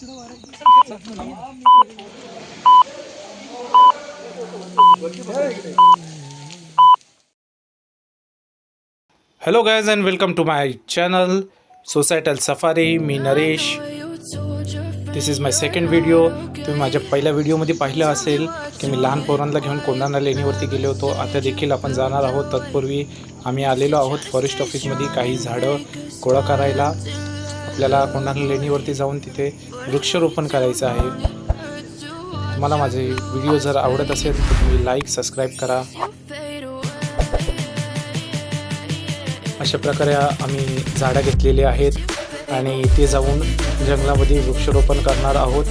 Hello guys and welcome to my channel Societal Safari me Naresh. This is my second video तुम्ही माझ्या पहिल्या व्हिडिओमध्ये पाहिलं असेल की मी लहान पोरांना घेऊन कोंढाणा लेणीवरती गेलो होतो. आता देखील आपण जाणार आहोत. तत्पूर्वी आम्ही आलेलो आहोत फॉरेस्ट ऑफिसमध्ये काही झाडं गोळा करायला. आपल्याला कोंढाणा लेणीवरती जाऊन तिथे वृक्षारोपण करायचं आहे. तुम्हाला माझे व्हिडिओ जर आवडत असेल तर तुम्ही लाईक सबस्क्राईब करा. अशा प्रकारे आम्ही झाडं घेतलेली आहेत आणि ते जाऊन जंगलामध्ये वृक्षारोपण करणार आहोत.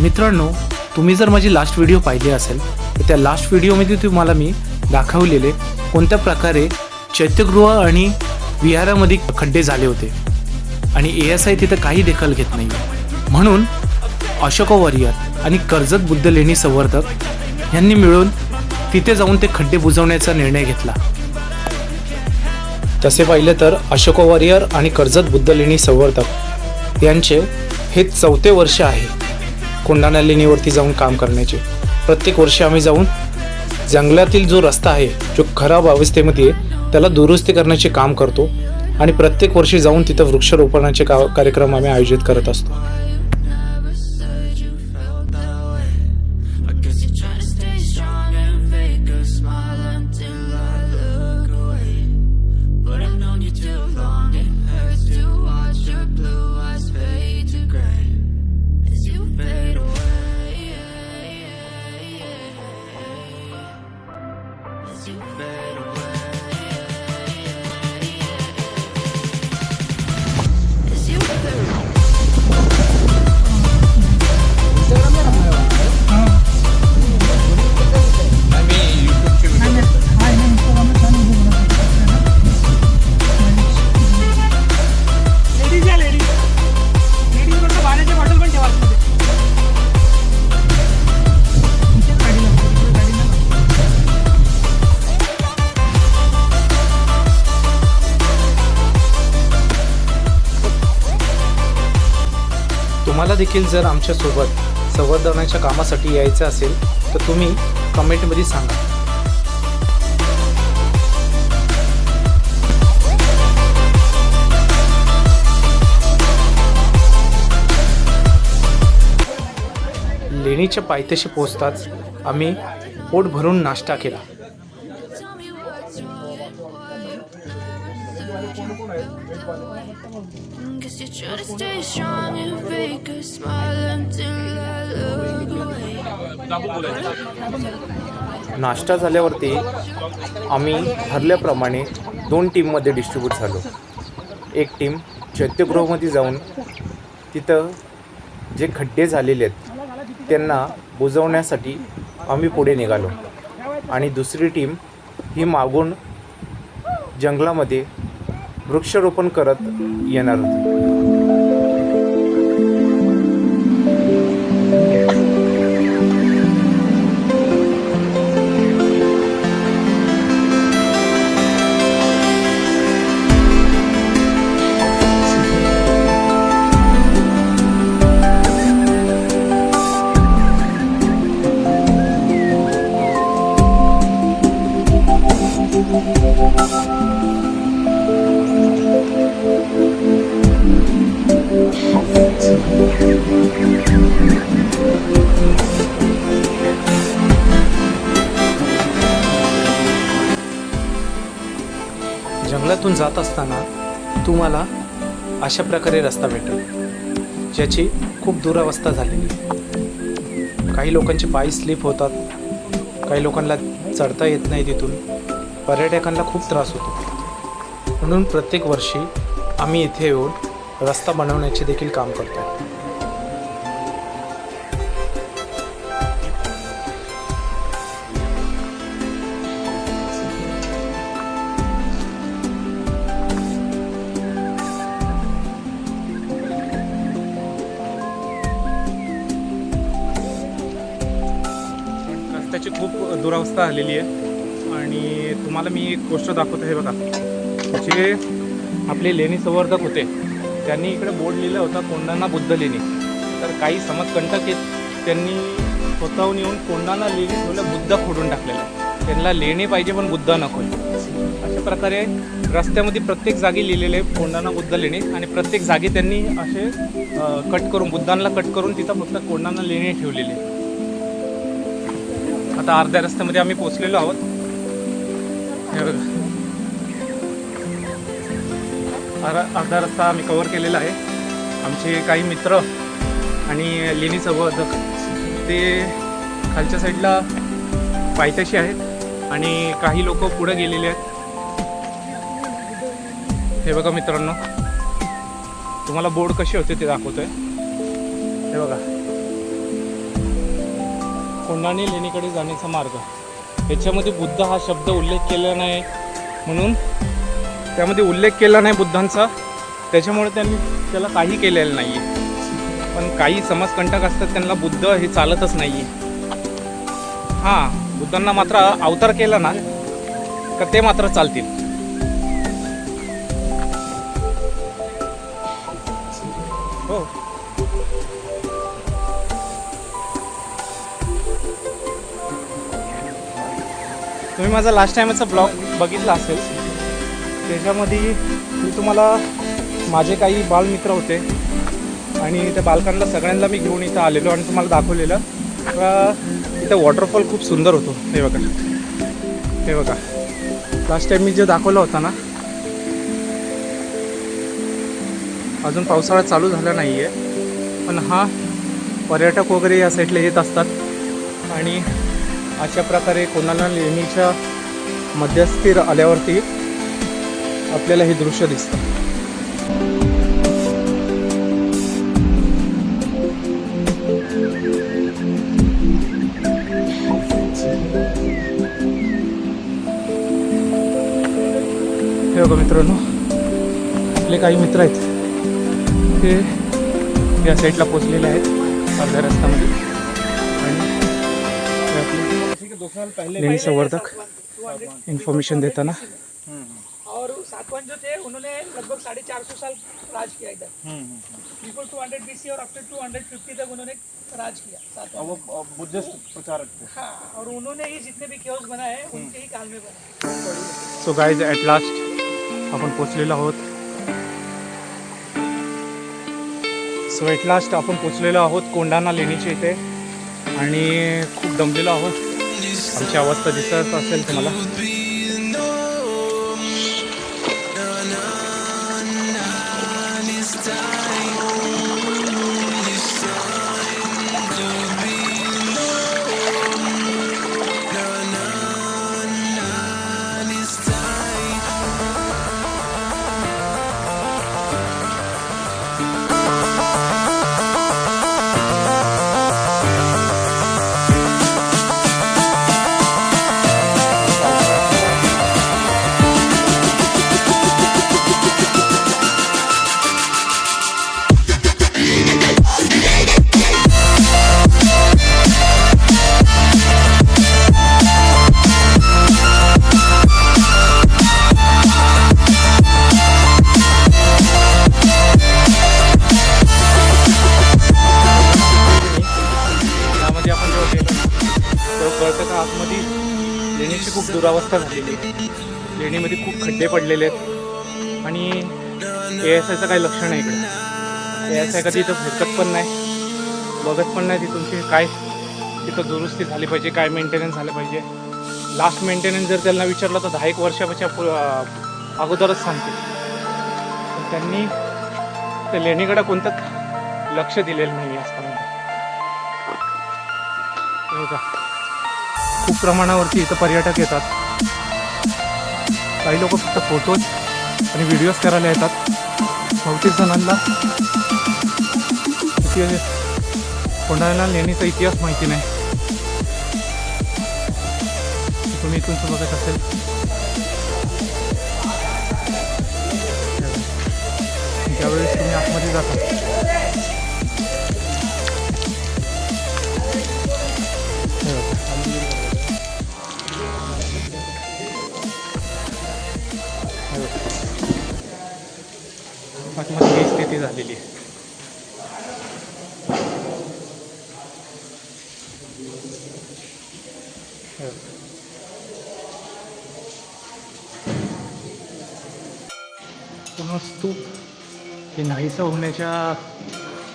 मित्रांनो तुम्ही जर माझी लास्ट व्हिडिओ पाहिली असेल तर त्या लास्ट व्हिडिओमध्ये तुम्हाला मी दाखवलेले कोणत्या प्रकारे चैत्यगृह आणि विहारामध्ये खड्डे झाले होते. आणि ए एस आय तिथं काही देखल घेत नाही. म्हणून अशोक वॉरियर आणि कर्जत बुद्ध लेणी संवर्धक यांनी मिळून तिथे जाऊन ते खड्डे बुजवण्याचा निर्णय घेतला. तसे पाहिले तर अशोक वॉरियर आणि कर्जत बुद्ध लेणी संवर्धक यांचे हे चौथे वर्ष आहे. कोंडाणा लेणीवरती जाऊन काम करण्याचे. प्रत्येक वर्षी आम्ही जाऊन जंगलातील जो रस्ता आहे जो खराब अवस्थेमध्ये आहे त्याला दुरुस्ती करण्याचे काम करतो. आणि प्रत्येक वर्षी जाऊन तिथं वृक्षारोपणाचे का कार्यक्रम आम्ही आयोजित करत असतो. देखील जर आमच्यासोबत संवर्धनाच्या कामासाठी यायचं असेल तर तुम्ही कमेंटमध्ये सांगा. लेणीच्या पायथ्याशी पोचताच आम्ही पोट भरून नाश्ता केला. नाश्ता झाल्यावरती आम्ही ठरल्याप्रमाणे दोन टीममध्ये डिस्ट्रीब्यूट झालो. एक टीम चैत्यगृहमध्ये जाऊन तिथं जे खड्डे झालेले आहेत त्यांना बुजवण्यासाठी आम्ही पुढे निघालो. आणि दुसरी टीम ही मागून जंगलामध्ये वृक्षारोपण करत येणार होती. जात असताना तुम्हाला अशा प्रकारे रस्ता भेटेल ज्याची खूप दुरावस्था झालेली काही लोकांचे पाय स्लिप होतात काही लोकांना चढता येत नाही तिथून पर्यटकांना खूप त्रास होतो. म्हणून प्रत्येक वर्षी आम्ही इथे येऊन रस्ता बनवण्याचे देखील काम करतो दुरावस्था आलेली आहे. आणि तुम्हाला मी एक गोष्ट दाखवतो आहे बघा. जे आपले लेणी संवर्धक होते त्यांनी इकडे बोर्ड लिहिलं होतं कोंडाणा बुद्ध लेणी. तर काही समजकंटक आहेत त्यांनी स्वतःहून येऊन कोंडाणा लेणी ठेवलं बुद्ध फोडून टाकलेला त्यांना लेणी पाहिजे पण बुद्ध नको अशा प्रकारे रस्त्यामध्ये प्रत्येक जागी लिहिलेले आहे कोंडाणा बुद्ध लेणी. आणि प्रत्येक जागी त्यांनी असे कट करून बुद्धांना कट करून तिथं फक्त कोंडाणा लेणी ठेवलेली आहे. आता अर्ध्या रस्त्यामध्ये आम्ही पोचलेलो आहोत. हे बघा. अर्धा अर्धा रस्ता आम्ही कवर केलेला आहे. आमचे काही मित्र आणि लेणी संवर्धक ते खालच्या साईडला पायथ्याशी आहेत आणि काही लोक पुढे गेलेले आहेत. हे बघा मित्रांनो तुम्हाला बोर्ड कसे होते ते दाखवतोय. हे बघा. कोंडाणी लेणीकडे जाण्याचा मार्ग. याच्यामध्ये बुद्ध हा शब्द उल्लेख केला नाही. म्हणून त्यामध्ये उल्लेख केला नाही बुद्धांचा. त्याच्यामुळे त्यांनी त्याला काही केलेलं नाही आहे पण काही समाजकंटक असतात त्यांना बुद्ध हे चालतच नाही आहे हां बुद्धांना मात्र अवतार केला ना तर ते मात्र चालतील. तुम्ही माझा लास्ट टाईमचा ब्लॉग बघितला असेल. त्याच्यामध्ये मी तुम्हाला माझे काही बालमित्र होते. आणि त्या बालकांना सगळ्यांना मी घेऊन इथं आलेलो आणि तुम्हाला दाखवलेलं. का इथं वॉटरफॉल खूप सुंदर होतो. हे बघा. हे बघा. लास्ट टाईम मी जे दाखवलं होता ना अजून पावसाळा चालू झाला नाही आहे पण हा पर्यटक वगैरे या साईडला येत असतात. आणि अशा प्रकारे कोणाला लेणीच्या मध्यस्थी आल्यावरती आपल्याला हे दृश्य दिसतं. हे बघा मित्रांनो आपले काही मित्र आहेत. ते या साईडला पोचलेले आहेत अर्ध्या रस्त्यामध्ये. लेणी संवर्धक इन्फॉर्मेशन देताना. और सातवान जो थे उन्होंने लगभग साढ़े चार सौ साल राज किया इधर। बिफोर टू हंड्रेड बी और आफ्टर टू हंड्रेड फिफ्टी तक उन्होंने राज किया सातवान वो बुद्धिस्ट प्रचारक थे। हाँ और उन्होंने ही जितने भी केव्स बनाए हैं, उनके ही काल में बने सो गाईज ॲट लास्ट आपण पोचलेलो आहोत. सो ॲट लास्ट आपण पोचलेलो आहोत कोंडाणा लेणीच्या इथे. आणि खूप दमलेलो आहोत. आमची अवस्था दिसत असेल तुम्हाला. दुरावस्था झालेली आहे. लेणीमध्ये खूप खड्डे पडलेले आहेत. आणि ए एस आयचं काही लक्ष नाही इकडे. ए एस आय कधी इथं फिरकत पण नाही. बघत पण नाही ती तुमची काय तिथं दुरुस्ती झाली पाहिजे काय मेंटेनन्स झालं पाहिजे. लास्ट मेंटेनन्स जर त्यांना विचारलं तर दहा एक वर्षापेक्षा अगोदरच सांगते पण त्यांनी त्या लेणीकडं कोणतं लक्ष दिलेलं नाही आजपर्यंत. हे बघा. खूप प्रमाणावरती इथं पर्यटक येतात. काही लोक फक्त फोटोज आणि व्हिडिओज करायला येतात. बहुतेक जणांना कोणाला लेणीचा इतिहास माहिती नाही. तुम्ही इथून बघत असेल. त्यावेळेस तुम्ही आतमध्ये जाता आतमध्ये ही स्थिती झालेली आहे. पूर्ण स्तूप हे नाहीसं होण्याच्या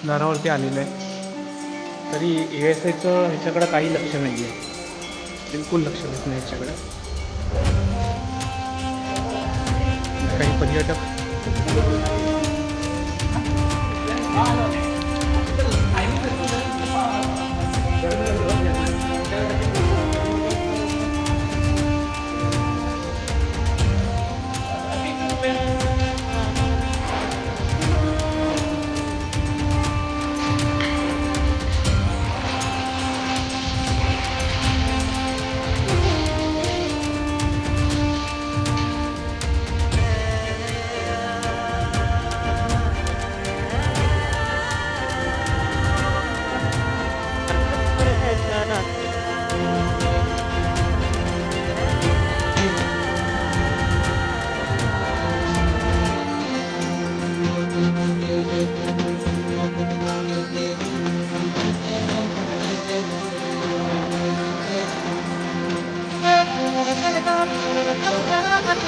दारावरती आलेलं आहे. तरी ए एस आयचं ह्याच्याकडं काही लक्ष नाही आहे बिलकुल लक्ष देत नाही ह्याच्याकडं. काही पर्यटक Follow me.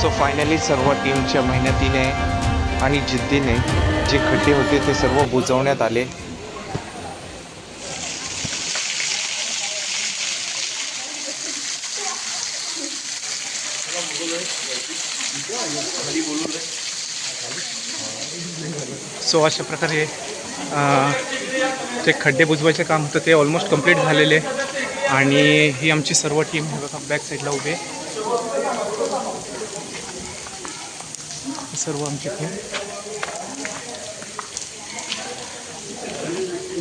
सो फायनली सर्व टीमच्या मेहनतीने आणि जिद्दीने जे खड्डे होते ते सर्व बुजवण्यात आले. सो अशा प्रकारे जे खड्डे बुजवायचे काम होतं ते ऑलमोस्ट कंप्लीट झालेले आणि ही आमची सर्व टीम हे बघा बॅक साईडला उभे आहे. सर्व आमची टीम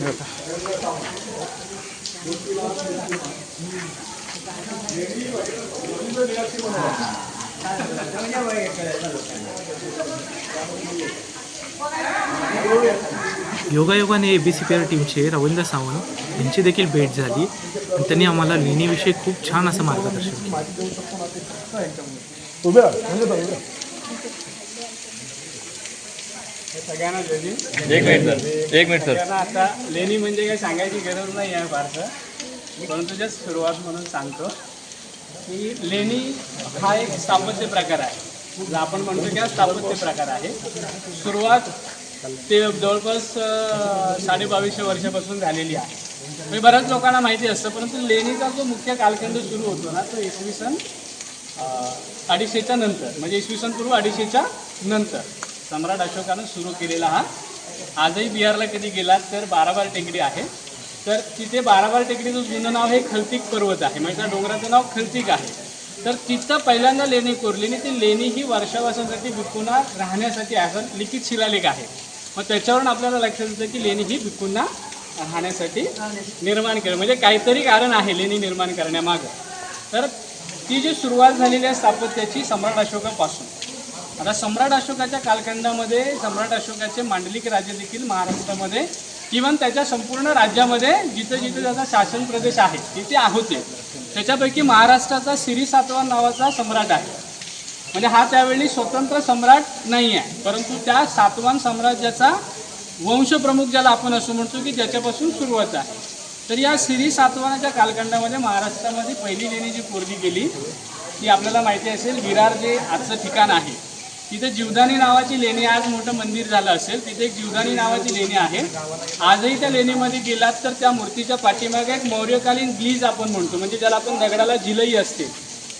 बघा. योगायोगाने A B C P R टीमचे रवींद्र सावंत यांची देखील भेट झाली. आणि त्यांनी आम्हाला लेणीविषयी खूप छान असं मार्गदर्शन केलं. म्हणजे. एक मिनिट सर. एक मिनिट सर. आता लेणी म्हणजे काही सांगायची गरज नाही आहे फारसं. परंतु जस्ट सुरुवात म्हणून सांगतो की लेणी हा एक स्थापत्य प्रकार आहे. जर आपण म्हणतो की हा स्थापत्य प्रकार आहे. सुरुवात ते जवळपास साडेबावीसशे वर्षापासून झालेली आहे. म्हणजे बऱ्याच लोकांना माहिती असतं परंतु लेणीचा जो मुख्य कालखंड सुरू होतो ना तो इसवी सन अडीचशेच्या नंतर म्हणजे इसवी सन पूर्व अडीचशेच्या नंतर सम्राट अशोकानं सुरू केलेला हा. आजही बिहारला कधी गेलात तर बाराबार टेकडी आहे. तर तिथे बाराबार टेकडीचं जुनं नाव हे खलतिक पर्वत आहे. म्हणजे त्या डोंगराचं नाव खलतिक आहे. तर तिथं पहिल्यांदा लेणी कोरलेली ती लेणी ही वर्षावासासाठी विकुणा राहण्यासाठी असं लिखित शिलालेख आहे. मग त्याच्यावरून आपल्याला लक्षात येतं की लेणी ही भिक्कूंना राहण्यासाठी निर्माण केलं. म्हणजे काहीतरी कारण आहे लेणी निर्माण करण्यामागं. तर ती जी सुरुवात झालेली आहे स्थापत्याची सम्राट अशोकापासून. आता सम्राट अशोकाच्या कालखंडामध्ये सम्राट अशोकाचे मांडलिक राज्य देखील महाराष्ट्रामध्ये इवन त्याच्या संपूर्ण राज्यामध्ये जिथं जिथं त्याचा शासन प्रदेश आहे तिथे होते त्याच्यापैकी महाराष्ट्राचा सिरी सातवान नावाचा सम्राट आहे. म्हणजे हा त्यावेळी स्वतंत्र सम्राट नाही आहे परंतु त्या सातवान साम्राज्याचा वंशप्रमुख ज्याला आपण असं म्हणतो की ज्याच्यापासून सुरुवात आहे. तर या श्री सातवानाच्या कालखंडामध्ये महाराष्ट्रामध्ये पहिली लेणी जी कोरली गेली ती आपल्याला माहिती असेल विरार जे आजचं ठिकाण आहे तिथे जीवदानी नावाची लेणी आज मोठं मंदिर झालं असेल. तिथे एक जीवदानी नावाची लेणी आहे. आजही त्या लेणीमध्ये गेलात तर त्या मूर्तीच्या पाठीमागे एक मौर्यकालीन ग्लीज आपण म्हणतो म्हणजे ज्याला आपण दगडाला जिलई असते.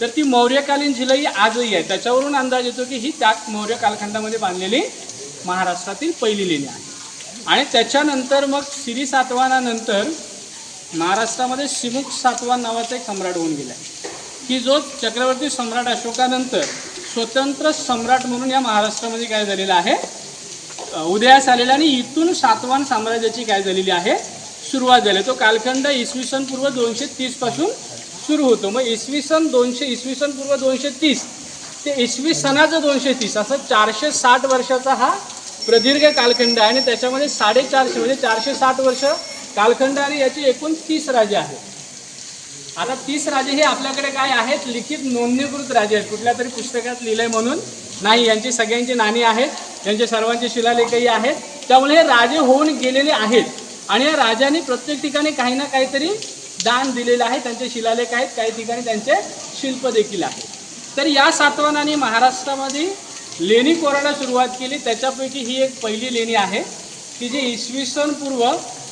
तर ती मौर्यकालीन जिलई आजही आहे. त्याच्यावरून अंदाज येतो की ही त्या मौर्य कालखंडामध्ये बांधलेली महाराष्ट्रातील पहिली लेणी आहे. आणि त्याच्यानंतर मग श्री सातवानानंतर महाराष्ट्रामध्ये शिमुख सातवान नावाचा एक सम्राट होऊन गेला की जो चक्रवर्ती सम्राट अशोकानंतर स्वतंत्र सम्राट म्हणून या महाराष्ट्रामध्ये काय झालेला आहे? उदयास आलेला आणि इथून सातवान साम्राज्याची काय झालेली आहे? सुरुवात झाली. तो कालखंड इसवी सन पूर्व दोनशे तीसपासून सुरू होतो. मग इसवी सन दोनशे इसवी सन पूर्व दोनशे तीस. ते इसवी सनाचं दोनशे तीस. असं चारशे साठ वर्षाचा हा प्रदीर्घ कालखंड आहे. आणि त्याच्यामध्ये साडेचारशे म्हणजे चारशे साठ वर्ष कालखंड आणि याचे एकूण तीस राजे आहेत. आता तीस राजे हे आपल्याकडे काय आहेत? लिखित नोंदणीकृत राजे आहेत. कुठल्या तरी पुस्तकात लिहिलंय म्हणून. नाही यांची सगळ्यांची नाणी आहेत. त्यांचे सर्वांचे शिलालेखही आहेत. त्यामुळे हे राजे होऊन गेलेले आहेत. आणि या राजांनी प्रत्येक ठिकाणी काही ना काहीतरी दान दिलेलं आहे त्यांचे शिलालेख आहेत काही ठिकाणी त्यांचे शिल्प देखील आहेत. तर या सातवानाने महाराष्ट्रामध्ये लेणी कोरायला सुरुवात केली. त्याच्यापैकी ही एक पहिली लेणी आहे की जी इसवी सन पूर्व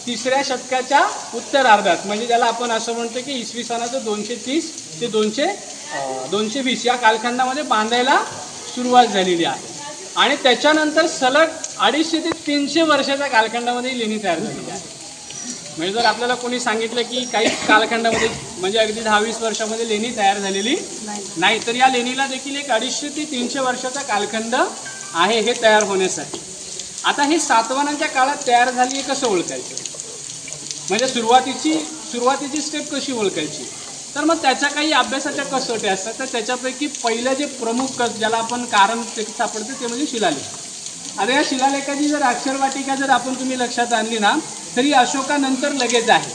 तिसऱ्या शतकाच्या उत्तरार्धात म्हणजे ज्याला आपण असं म्हणतो की इसवी सनाचं दोनशे तीस ते दोनशे दोनशे वीस या कालखंडामध्ये बांधायला सुरुवात झालेली आहे. आणि त्याच्यानंतर सलग अडीचशे ते तीनशे वर्षाच्या कालखंडामध्ये लेणी तयार झालेली आहे. म्हणजे जर आपल्याला कोणी सांगितलं की काही कालखंडामध्ये म्हणजे अगदी दहा वीस वर्षामध्ये लेणी तयार झालेली नाही. तर या लेणीला देखील एक अडीचशे ते तीनशे वर्षाचा कालखंड आहे हे तयार होण्यासाठी. आता ही सातवानांच्या काळात तयार झाली हे कसं ओळखायचं? म्हणजे सुरुवातीची सुरुवातीची स्टेप कशी ओळखायची? तर मग त्याच्या काही अभ्यासाच्या कसोट्या असतात तर त्याच्यापैकी पहिलं जे प्रमुख कस ज्याला आपण कारण सापडतं ते म्हणजे शिलालेख. आता या शिलालेखाची जर अक्षरवाटिका जर आपण तुम्ही लक्षात आणली ना तरी अशोकानंतर लगेच आहे.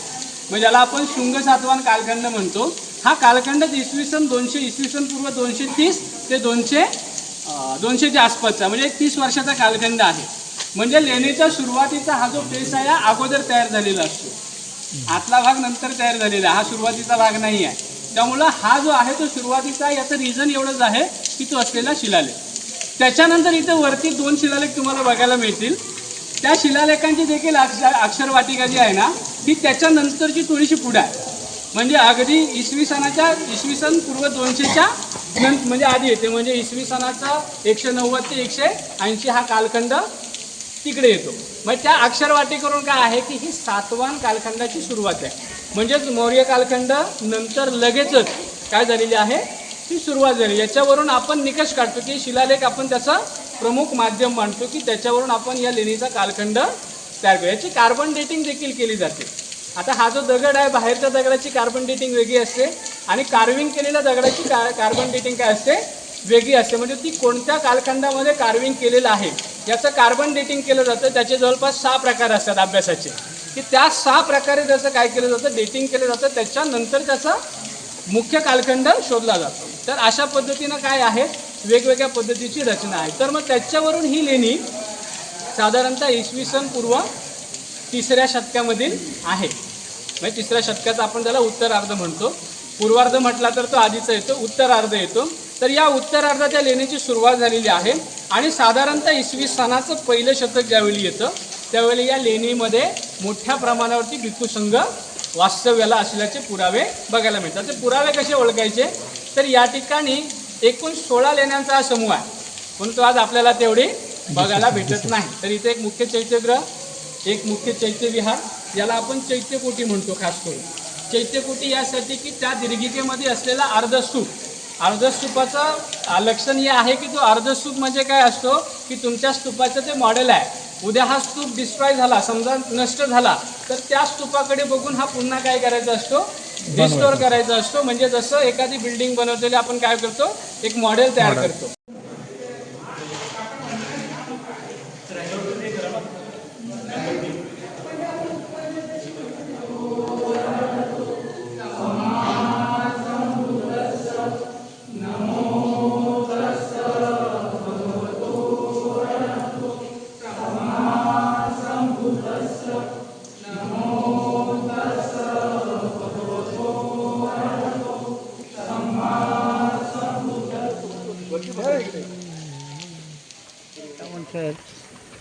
म्हणजे ज्याला आपण शुंग सातवान कालखंड म्हणतो. हा कालखंडच इसवी सन दोनशे इसवी सन पूर्व दोनशे तीस ते दोनशे दोनशेच्या आसपासचा म्हणजे एक तीस वर्षाचा कालखंड आहे. म्हणजे लेणीच्या सुरुवातीचा हा जो फेस आहे हा अगोदर तयार झालेला असतो. आतला भाग नंतर तयार झालेला आहे. हा सुरुवातीचा भाग नाही आहे. त्यामुळं हा जो आहे तो सुरुवातीचा याचं रिझन एवढंच आहे की तो असलेला शिलालेख. त्याच्यानंतर इथे वरती दोन शिलालेख तुम्हाला बघायला मिळतील. त्या शिलालेखांची देखील अक्षर अक्षरवाटिका जी आहे ना ती त्याच्यानंतरची थोडीशी पुढे आहे. म्हणजे अगदी इसवी सणाच्या इसवी सन पूर्व दोनशेच्या नंतर म्हणजे आधी येते. म्हणजे इसवी सणाचा एकशे नव्वद ते एकशे ऐंशी हा कालखंड तिकडे येतो. मग त्या अक्षरवाटीकरून काय आहे की ही सातवान कालखंडाची सुरुवात आहे. म्हणजेच मौर्य कालखंड नंतर लगेचच काय झालेली आहे? ती सुरुवात झाली. याच्यावरून आपण निकष काढतो की शिलालेख आपण त्याचा प्रमुख माध्यम मानतो की त्याच्यावरून आपण या लेणीचा कालखंड तयार करू. याची कार्बन डेटिंग देखील केली जाते. आता हा जो दगड आहे बाहेरच्या दगडाची कार्बन डेटिंग वेगळी असते आणि कार्विंग केलेल्या दगडाची का कार्बन डेटिंग काय असते? वेगळी असते. म्हणजे ती कोणत्या कालखंडामध्ये कार्विंग केलेलं आहे याचं कार्बन डेटिंग केलं जातं. त्याचे जवळपास सहा प्रकार असतात अभ्यासाचे. की त्या सहा प्रकारे त्याचं काय केलं जातं? डेटिंग केलं जातं. त्याच्यानंतर त्याचा मुख्य कालखंड शोधला जातो. तर अशा पद्धतीनं काय आहे? वेगवेगळ्या पद्धतीची रचना आहे. तर मग त्याच्यावरून ही लेणी साधारणतः इसवी सन पूर्व तिसऱ्या शतकामधील आहे. म्हणजे तिसऱ्या शतकाचा आपण त्याला उत्तरार्ध म्हणतो. पूर्वार्ध म्हटला तर तो आधीचा येतो उत्तरार्ध येतो. तर या उत्तरार्धाच्या लेणीची सुरुवात झालेली आहे आणि साधारणतः इसवी सणाचं पहिलं शतक ज्यावेळी येतं त्यावेळी या लेणीमध्ये मोठ्या प्रमाणावरती भिक्खुसंघ वास्तव्याला असल्याचे पुरावे बघायला मिळतात. ते पुरावे कसे ओळखायचे? तर या ठिकाणी एकूण सोळा लेण्यांचा हा समूह आहे. परंतु आज आपल्याला तेवढे बघायला भेटत नाही. तर इथे एक मुख्य चैत्यग्रह एक मुख्य चैत्यविहार याला आपण चैत्यकोटी म्हणतो खास करून. चैत्यकोटी यासाठी की त्या दीर्घिकेमध्ये असलेला अर्धस्तूप अर्धस्तूपाचं लक्षण हे आहे की तो अर्धस्तूप म्हणजे काय असतो? की तुमच्या स्तूपाचं ते मॉडेल आहे. उद्या हा स्तूप डिस्ट्रॉय झाला समजा नष्ट झाला तर त्या स्तूपाकडे बघून हा पुन्हा काय करायचा असतो? रिस्टोर करायचा असतो. म्हणजे जसं एखादी बिल्डिंग बनवलेली आपण काय करतो? एक मॉडेल तयार करतो.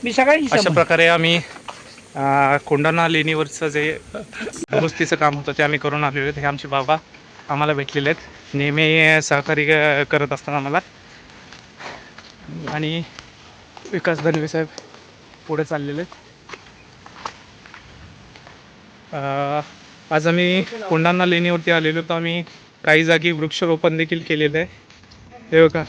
मी अशा प्रकारे आम्ही अ, कोंढाणा लेणीवरचं जे दुरुस्तीचं काम होतं ते आम्ही करून आलेलो आहेत. हे आमचे बाबा आम्हाला भेटलेले आहेत. नेहमी सहकार्य करत असतात आम्हाला. आणि विकास दानवे साहेब पुढे चाललेले आहेत. आज आम्ही कोंढाणा लेणीवरती आलेलो होतो आम्ही काही जागी वृक्षरोपण देखील केलेलं आहे. हे बघा.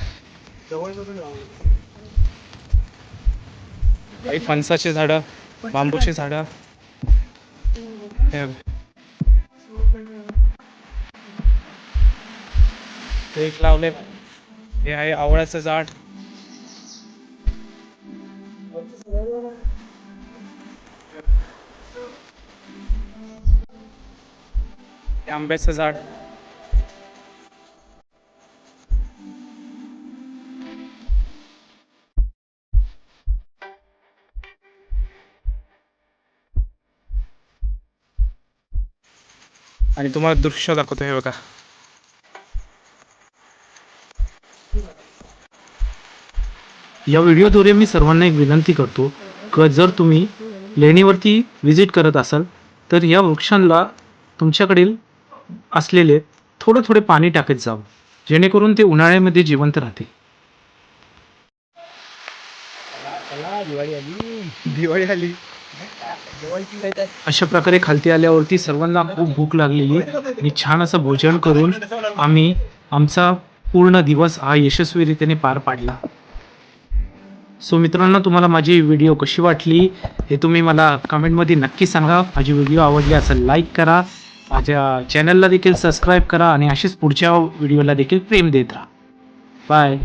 काही फणसाचे झाडं बांबूचे झाडं. हे एक लावले हे आहे आवळ्याचं झाड. आंब्याचं झाड. आणि तुम्हाला दृश्य दाखवतो हे बघा. या व्हिडिओद्वारे मी सर्वांना एक विनंती करतो की जर तुम्ही लेणीवरती व्हिजिट करत असाल तर या वृक्षांना तुमच्याकडील असलेले थोडं थोडे पाणी टाकत जावं जेणेकरून ते उन्हाळ्यामध्ये जिवंत राहते दिवाळी आली. अशा प्रकारे खालती आल्यावरती सर्वांना खूप भूक लागलेली. आणि छान असं भोजन करून आम्ही आमचा पूर्ण दिवस हा यशस्वीरित्याने पार पाडला. सो मित्रांनो तुम्हाला माझी व्हिडिओ कशी वाटली हे तुम्ही मला कमेंटमध्ये नक्की सांगा. माझी व्हिडिओ आवडली असेल लाईक करा. माझ्या चॅनलला देखील सबस्क्राईब करा आणि अशीच पुढच्या व्हिडिओला देखील प्रेम देत राहा. बाय